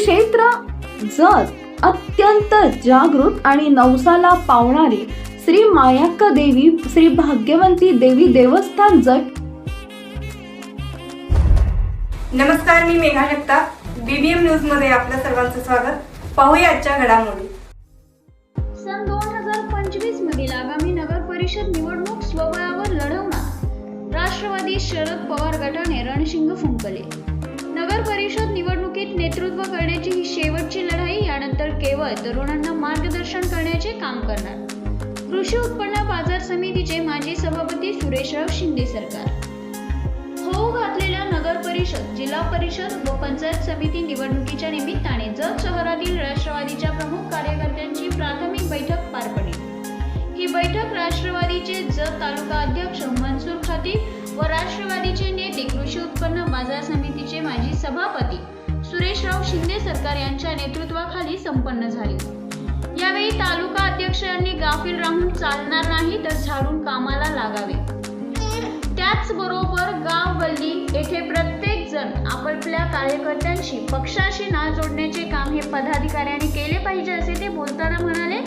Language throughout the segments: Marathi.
क्षेत्र जत अत्यंत जागृत आणि नवसाला पावणारी श्री मायाक्का देवी श्री भाग्यवंती देवी देवस्थान जट नमस्कार मी मेघा जगताप. बीबीएम न्यूजमध्ये आपल्या सर्वांचं स्वागत. पाहूया आजच्या घडामोडी. सन दोन हजार पंचवीस मधील आगामी नगर परिषद निवडणूक स्वबळावर लढवणार. राष्ट्रवादी शरद पवार गटाने रणशिंग फुंकले. नगर परिषद निवडणुकीत नेतृत्व करण्याची ही शेवटची लढाई यानंतर केवळ तरुणांना मार्गदर्शन करण्याचे काम करणार. कृषी उत्पन्न बाजार समितीचे माजी सभापती सुरेशराव शिंदे सरकार. होऊ घातलेल्या नगर परिषद जिल्हा परिषद व पंचायत समिती निवडणुकीच्या निमित्ताने जत शहरातील राष्ट्रवादीच्या प्रमुख कार्यकर्त्यांची प्राथमिक बैठक पार पडली. ही बैठक राष्ट्रवादीचे जत तालुका अध्यक्ष मनसूर खतीब व राष्ट्रवादीचे नेते कृषी उत्पन्न बाजार समिती सभापती सुरेशराव शिंदे सरकार यांच्या नेतृत्वाखाली संपन्न झाली. यावेळी तालुका अध्यक्षांनी गाफील राहून चालणार नाही तर झाडून कामाला लागावे. त्याचबरोबर गाव गल्ली येथे प्रत्येक जण आपापल्या कार्यकर्त्यांशी पक्षाशी ना जोडण्याचे काम हे पदाधिकाऱ्यांनी केले पाहिजे असे ते बोलताना म्हणाले.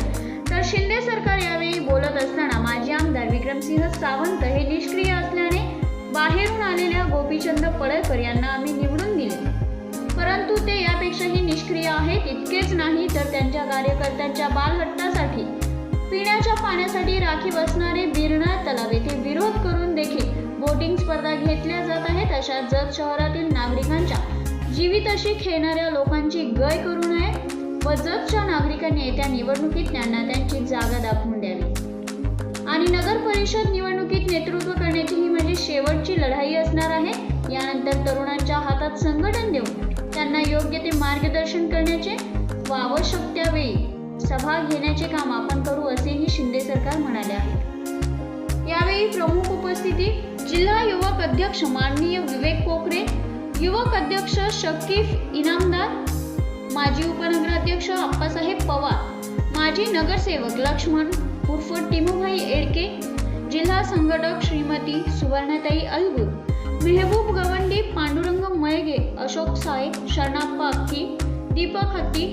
तर शिंदे सरकार यावेळी बोलत असताना माजी आमदार विक्रमसिंह सावंत हे निष्क्रिय असल्याने बाहेरून आलेल्या गोपीचंद पडळकर यांना आम्ही निवडून दिले. परंतु ते यापेक्षाही निष्क्रिय आहेत इतकेच नाही तर त्यांच्या कार्यकर्त्यांच्या बालहट्टासाठी पिण्याच्या पाण्यासाठी राखी बसणारे बिरनाळ तलाव येथे विरोध करून देखील बोटिंग स्पर्धा घेतल्या जात आहेत अशा जत शहरातील नागरिकांच्या. जीवितशी खेळणाऱ्या लोकांची गय करू नये व जतच्या नागरिकांनी येत्या निवडणुकीत त्यांना त्यांची जागा दाखवून द्यावी. आणि नगर परिषद निवडणुकीत नेतृत्व शेवटची लढाई असणार आहे. यानंतर तरुणांच्या हातात संघटन देऊन त्यांना योग्य ते मार्गदर्शन करण्याचे व आवश्यक त्यावेळी सभा घेण्याचे काम आपण करू असेही शिंदे सरकार म्हणाले आहे. यावेळी प्रमुख उपस्थिती जिल्हा युवक अध्यक्ष माननीय विवेक पोखरे युवक अध्यक्ष शकीफ इनामदार माजी उपनगराध्यक्ष अप्पासाहेब पवार माजी नगरसेवक लक्ष्मण उर्फ टिमूभाई एडके जिल्हा संघटक श्रीमती सुवर्णताई अलगुर मेहबूब गवंडी पांडुरंग मळगे अशोक साहेब Sharanappa Akki Deepak Hatti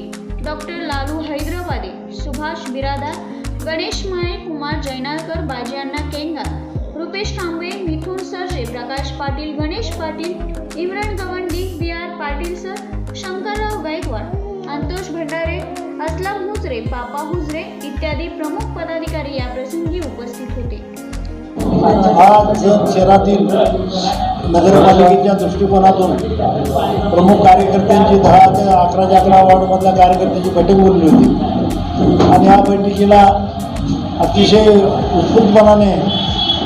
doctor Lalu Hyderabade Subhash Biradar Ganesh Male Kumar Jainalkar Bajianna Kengar Rupesh Kamble Mithun Sarje Prakash Patil Ganesh Patil Imran Gawandi B R Patil sir Shankarrao Gaikwad Antosh Bhandare Aslam Hujre Papa Hujre इत्यादी प्रमुख पदाधिकारी या प्रसंगी उपस्थित होते. हा जत शहरातील नगरपालिकेच्या दृष्टिकोनातून प्रमुख कार्यकर्त्यांची दहा ते अकराच्या अकरा वॉर्डमधल्या कार्यकर्त्यांची बैठक बोलली होती. आणि या बैठकीला अतिशय उत्स्फूर्तपणाने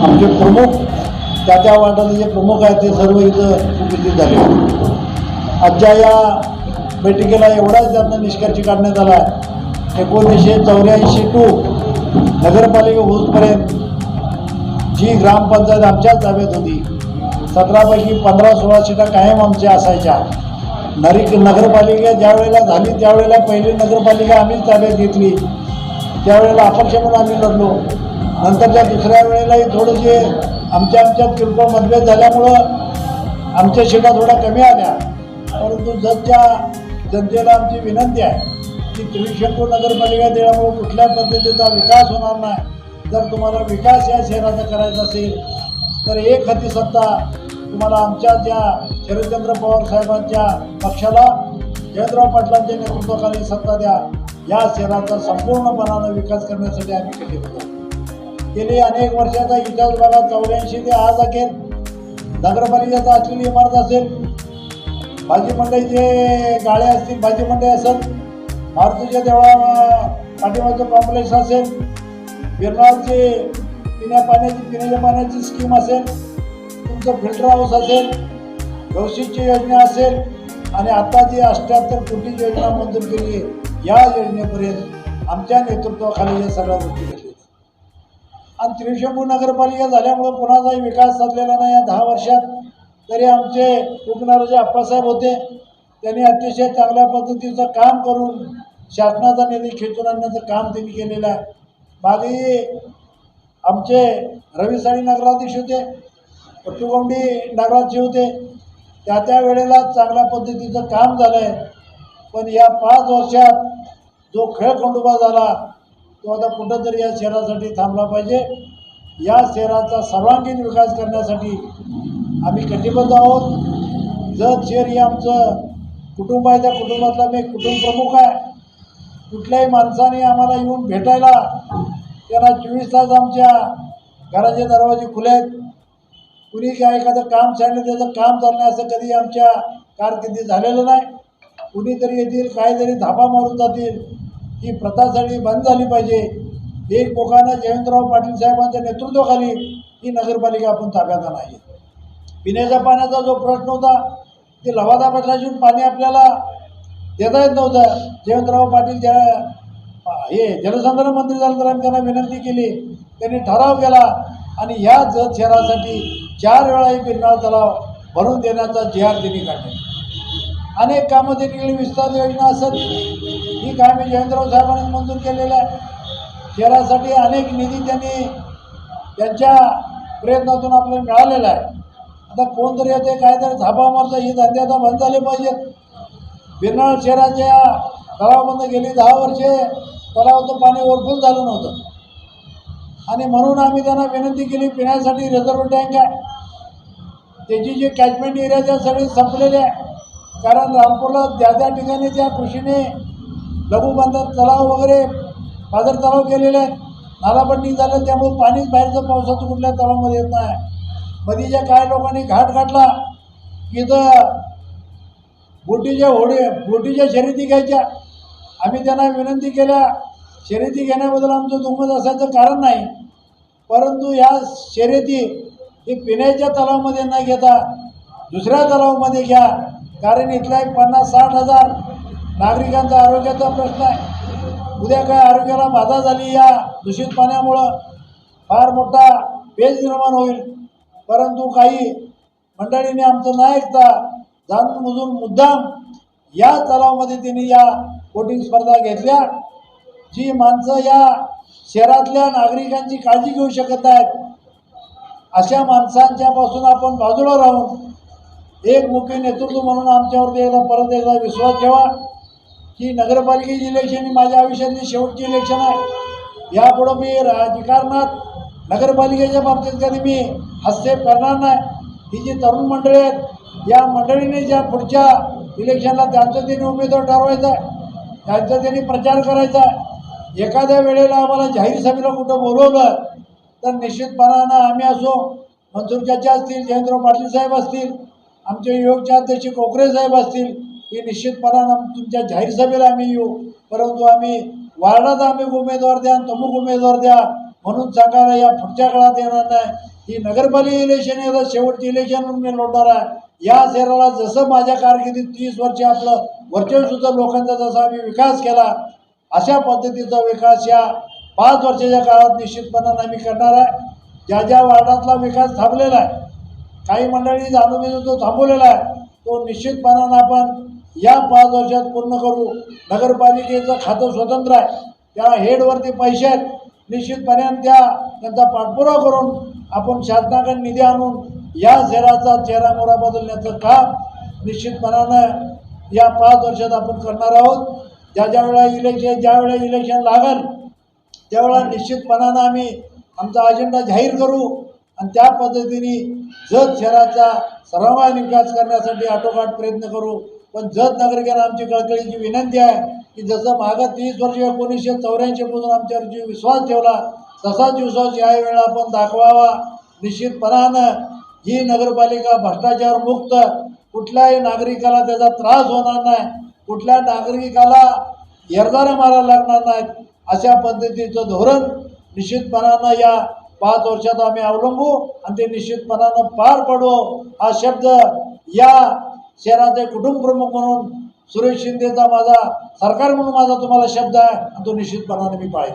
आमचे प्रमुख त्या त्या वार्डाचे जे प्रमुख आहेत ते सर्व इथं उपस्थित झाले. आजच्या या बैठकीला एवढाच त्यातनं निष्कर्ष काढण्यात आला आहे. एकोणीसशे चौऱ्याऐंशी टू नगरपालिका होतपर्यंत जी ग्रामपंचायत आमच्याच ताब्यात होती सतरापैकी पंधरा सोळा सीटा कायम आमच्या असायच्या. नरी नगरपालिका ज्यावेळेला झाली त्यावेळेला पहिली नगरपालिका आम्हीच ताब्यात घेतली. त्यावेळेला अपक्ष म्हणून आम्ही लढलो. नंतरच्या दुसऱ्या वेळेलाही थोडेसे आमच्या आमच्यात किरकोळ मतभेद झाल्यामुळं आमच्या सीटा थोड्या कमी आल्या. परंतु जतच्या जनतेला आमची विनंती आहे की त्रिशंकू नगरपालिका देण्यामुळं कुठल्या पद्धतीचा विकास होणार नाही जर तुम्हाला विकास या शहराचा करायचा असेल तर एक हाती सत्ता तुम्हाला आमच्या ज्या शरदचंद्र पवार साहेबांच्या पक्षाला जयंतराव पाटलांच्या नेतृत्वाखाली सत्ता द्या. या शहराचा संपूर्णपणानं विकास करण्यासाठी आम्ही कटिबद्ध गेली अनेक वर्षाचा इतिहास बघा चौऱ्याऐंशी ते आज अखेर नगरपालिकेचा असलेली इमारत असेल. भाजी मंडईचे गाळे असतील भाजी मंडई असेल. मारुतीच्या देवळा पाठीमागचं कॉम्प्लेक्स असेल. बिरनाळचे पिण्या पाण्याची पिण्याच्या पाण्याची स्कीम असेल तुमचं फिल्टर हाऊस असेल भविष्याची योजना असेल आणि आता जी अष्ट्याहत्तर कोटी योजना मंजूर केली आहे या योजनेपर्यंत आमच्या नेतृत्वाखाली या सगळ्या गोष्टी घडल्या. आणि त्रिशंभू नगरपालिका झाल्यामुळं कुणाचाही विकास साधलेला नाही. या दहा वर्षात तरी आमचे उपनगराचे अप्पासाहेब होते. त्यांनी अतिशय चांगल्या पद्धतीचं काम करून शासनाचा निधी खेचून आणण्याचं काम त्यांनी केलेलं आहे. मागे आमचे रविसाळी नगराध्यक्ष होते पट्टुगोंडी नगराध्यक्ष होते. त्या त्या वेळेला चांगल्या पद्धतीचं काम झालं आहे पण या पाच वर्षात जो खेळखंडोबा झाला तो आता कुठंतरी या शहरासाठी थांबला पाहिजे. या शहराचा सर्वांगीण विकास करण्यासाठी आम्ही कटिबद्ध आहोत. जत शहर हे आमचं कुटुंब आहे त्या कुटुंबातला मी कुटुंब प्रमुख आहे. कुठल्याही माणसाने आम्हाला येऊन भेटायला त्यांना चोवीस तास आमच्या घराचे दरवाजे खुले आहेत. कुणी काय एखादं काम सांगितलं त्याचं काम चालणं असं कधी आमच्या कारकिर्दीत झालेलं नाही. कुणीतरी येतील काहीतरी धाबा मारून जातील. ही प्रथा सगळी बंद झाली पाहिजे. एकमुखानं जयंतराव पाटील साहेबांच्या नेतृत्वाखाली ही नगरपालिका आपण ताब्यात नाही पिण्याच्या पाण्याचा जो प्रश्न होता ते लवादा पाटलाची पाणी आपल्याला देता येत नव्हतं. जयवंतराव पाटील ज्या हे जलसंधारण मंत्री झालं तर आम्ही त्यांना विनंती केली. त्यांनी ठराव केला आणि या जत शहरासाठी चार वेळा ही बिरनाळ तलाव भरून देण्याचा जिहार त्यांनी काढला. अनेक कामं त्यांनी केली विस्तार योजना असत. ही कामे जयंतराव साहेबांनी मंजूर केलेलं आहे शहरासाठी अनेक निधी त्यांनी त्यांच्या प्रयत्नातून आपल्याला मिळालेला आहे. आता कोणतरी येते काहीतरी धाबा मारता ही धंदे आता बंद झाले पाहिजेत. बिरनाळ शहराच्या तलावामध्ये गेली दहा वर्षे तलावाचं पाणी ओरफुल झालं नव्हतं. आणि म्हणून आम्ही त्यांना विनंती केली पिण्यासाठी रिझर्व टँक आहे. त्याची जी कॅचमेंट एरिया त्या सगळे संपलेले आहे. कारण रामपूरला त्या त्या ठिकाणी त्या कृषीने लघुबंधन तलाव वगैरे पादर तलाव केलेले आहेत. नालापंडी झालं त्यामुळे पाणीच बाहेरचं पावसाचं कुठल्या तलावामध्ये येत नाही. मधीच्या काय लोकांनी घाट घाटला की इथं बोटीच्या होडे बोटीच्या शर्यती घ्यायच्या. आम्ही त्यांना विनंती केल्या शर्यती घेण्याबद्दल आमचं दुमत असायचं कारण नाही. परंतु ह्या शर्यती हे पिण्याच्या तलावामध्ये न घेता दुसऱ्या तलावामध्ये घ्या कारण इथला एक पन्नास साठ हजार नागरिकांचा आरोग्याचा प्रश्न आहे. उद्या काय आरोग्याला बाधा झाली या दूषित पाण्यामुळं फार मोठा पेज निर्माण होईल. परंतु काही मंडळीने आमचं न ऐकता जाणूनबुजून मुद्दाम या तलावामध्ये त्यांनी या बोटिंग स्पर्धा घेतल्या. जी माणसं या शहरातल्या नागरिकांची काळजी घेऊ शकत आहेत अशा माणसांच्यापासून आपण बाजूला राहून एक मुख्य नेतृत्व म्हणून आमच्यावरती एकदा परत एकदा विश्वास ठेवा की नगरपालिकेची इलेक्शन ही माझ्या आयुष्यातली शेवटची इलेक्शन आहे. यापुढं मी राजकारणात नगरपालिकेच्या बाबतीत कधी मी हस्तक्षेप करणार नाही. ही जी तरुण मंडळी आहेत या मंडळीने ज्या पुढच्या इलेक्शनला त्यांचं त्यांनी उमेदवार ठरवायचा आहे त्यांचा त्यांनी प्रचार करायचा आहे. एखाद्या वेळेला आम्हाला जाहीर सभेला कुठं बोलवलं तर निश्चितपणानं आम्ही असो मंजूर चाचा असतील जयंतराव पाटील साहेब असतील आमचे युवकच्या अध्यक्ष कोकरे साहेब असतील हे निश्चितपणानं तुमच्या जाहीर सभेला आम्ही येऊ. परंतु आम्ही वार्डात आम्ही उमेदवार द्या आणि तमुक उमेदवार द्या म्हणून सांगायला या पुढच्या काळात येणार नाही. ही नगरपालिका इलेक्शन आहे शेवटची इलेक्शन म्हणून मी लढणार आहे. या शहराला जसं माझ्या कारकिर्दीत तीस वर्ष आपलं वर्चस्वसुद्धा लोकांचा जसा आम्ही विकास केला अशा पद्धतीचा विकास या पाच वर्षाच्या काळात निश्चितपणानं आम्ही करणार आहे. ज्या ज्या वार्डातला विकास थांबलेला आहे काही मंडळी जाणून तो थांबवलेला आहे तो निश्चितपणानं आपण या पाच वर्षात पूर्ण करू. नगरपालिकेचं खातं स्वतंत्र आहे. त्या हेडवरती पैसे आहेत. निश्चितपणे त्या त्यांचा पाठपुरावा करून आपण शासनाकडे निधी आणून या शहराचा चेहरा मोरा बदलण्याचं काम निश्चितपणानं या पाच वर्षात आपण करणार आहोत. ज्या ज्यावेळेला इलेक्शन ज्यावेळेला इलेक्शन लागल त्यावेळेला निश्चितपणानं आम्ही आमचा अजेंडा जाहीर करू आणि त्या पद्धतीने जत शहराचा सर्वांगीण विकास करण्यासाठी आटोकाट प्रयत्न करू. पण जत नागरिकांना आमची कळकळीची विनंती आहे की जसं मागं तीस वर्ष एकोणीसशे चौऱ्याऐंशीपासून आमच्यावर जी विश्वास ठेवला तसाच विश्वास या वेळेला आपण दाखवावा. निश्चितपणानं ही नगरपालिका भ्रष्टाचार मुक्त कुठल्याही नागरिकाला त्याचा त्रास होणार नाही कुठल्या नागरिकाला एरदारा मारायला लागणार नाहीत अशा पद्धतीचं धोरण निश्चितपणानं या पाच वर्षात आम्ही अवलंबू आणि ते निश्चितपणानं पार पडू हा शब्द या शहराचे कुटुंब प्रमुख म्हणून सुरेश शिंदेचा माझा सरकार म्हणून माझा तुम्हाला शब्द आहे आणि तो निश्चितपणाने मी पाळेन.